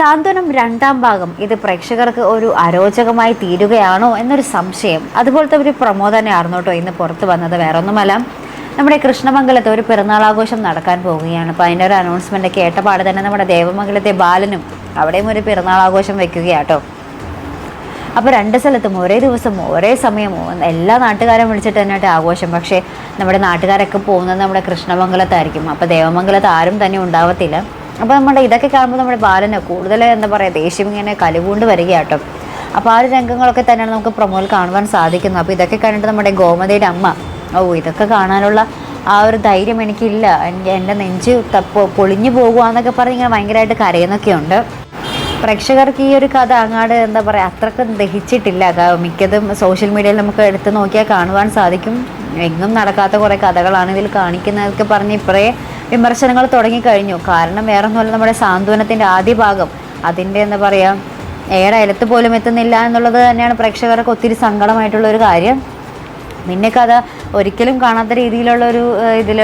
സാന്ത്വനം രണ്ടാം ഭാഗം. ഇത് പ്രേക്ഷകർക്ക് ഒരു അരോചകമായി തീരുകയാണോ എന്നൊരു സംശയം. അതുപോലത്തെ ഒരു പ്രമോ തന്നെയായിരുന്നു കേട്ടോ ഇന്ന് പുറത്ത് വന്നത്. വേറൊന്നുമല്ല. നമ്മുടെ കൃഷ്ണമംഗലത്ത് ഒരു പിറന്നാളാഘോഷം നടക്കാൻ പോവുകയാണ്. അപ്പോൾ അതിന്റെ ഒരു അനൗൺസ്മെന്റ് കേട്ട പാട് തന്നെ നമ്മുടെ ദേവമംഗലത്തെ ബാലനും അവിടെയും ഒരു പിറന്നാളാഘോഷം വെക്കുകയാട്ടോ അപ്പോൾ രണ്ട് സ്ഥലത്തും ഒരേ ദിവസം ഒരേ സമയം എല്ലാ നാട്ടുകാരും വിളിച്ചിട്ട് തന്നെയായിട്ട് ആഘോഷം. പക്ഷേ നമ്മുടെ നാട്ടുകാരൊക്കെ പോകുന്നത് നമ്മുടെ കൃഷ്ണമംഗലത്തായിരിക്കും. അപ്പോൾ ദേവമംഗലത്ത് ആരും തന്നെ ഉണ്ടാവത്തില്ല. അപ്പോൾ നമ്മുടെ ഇതൊക്കെ കാണുമ്പോൾ നമ്മുടെ ബാലന് കൂടുതൽ എന്താ പറയുക ദേഷ്യം ഇങ്ങനെ കലുകൊണ്ട് വരികയാട്ടോ. അപ്പോൾ ആ ഒരു രംഗങ്ങളൊക്കെ തന്നെയാണ് നമുക്ക് പ്രൊമോയിൽ കാണുവാൻ സാധിക്കുന്നത്. അപ്പോൾ ഇതൊക്കെ കണ്ടിട്ട് നമ്മുടെ ഗോമതിയുടെ അമ്മ ഓ ഇതൊക്കെ കാണാനുള്ള ആ ഒരു ധൈര്യം എനിക്കില്ല. എനിക്ക് എന്റെ നെഞ്ച് തപ്പോ പൊളിഞ്ഞു പോകുക പറഞ്ഞ് ഇങ്ങനെ ഭയങ്കരമായിട്ട് കരയുന്നൊക്കെയുണ്ട് പ്രേക്ഷകർക്ക് ഈ ഒരു കഥ അങ്ങാട് എന്താ പറയുക അത്രയ്ക്ക് ദഹിച്ചിട്ടില്ല. മിക്കതും സോഷ്യൽ മീഡിയയിൽ നമുക്ക് എടുത്ത് നോക്കിയാൽ കാണുവാൻ സാധിക്കും. എങ്ങും നടക്കാത്ത കുറേ കഥകളാണ് ഇതിൽ കാണിക്കുന്നതൊക്കെ പറഞ്ഞ് ഇപ്പറേ വിമർശനങ്ങൾ തുടങ്ങിക്കഴിഞ്ഞു. കാരണം വേറെ ഒന്നുമല്ല നമ്മുടെ സാന്ത്വനത്തിന്റെ ആദ്യ ഭാഗം അതിന്റെ എന്താ പറയുക ഏറെ അയലത്ത് പോലും എത്തുന്നില്ല എന്നുള്ളത് തന്നെയാണ് പ്രേക്ഷകർക്ക് ഒത്തിരി സങ്കടമായിട്ടുള്ള ഒരു കാര്യം. പിന്നെ കഥ ഒരിക്കലും കാണാത്ത രീതിയിലുള്ള ഒരു ഇതിൽ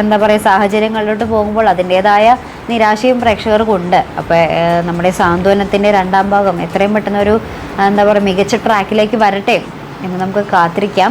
എന്താ പറയുക സാഹചര്യങ്ങളിലോട്ട് പോകുമ്പോൾ അതിന്റേതായ നിരാശയും പ്രേക്ഷകർക്കുണ്ട്. അപ്പോൾ നമ്മുടെ സാന്ത്വനത്തിന്റെ രണ്ടാം ഭാഗം എത്രയും പെട്ടെന്ന് ഒരു എന്താ പറയുക മികച്ച ട്രാക്കിലേക്ക് വരട്ടെ എന്ന് നമുക്ക് കാത്തിരിക്കാം.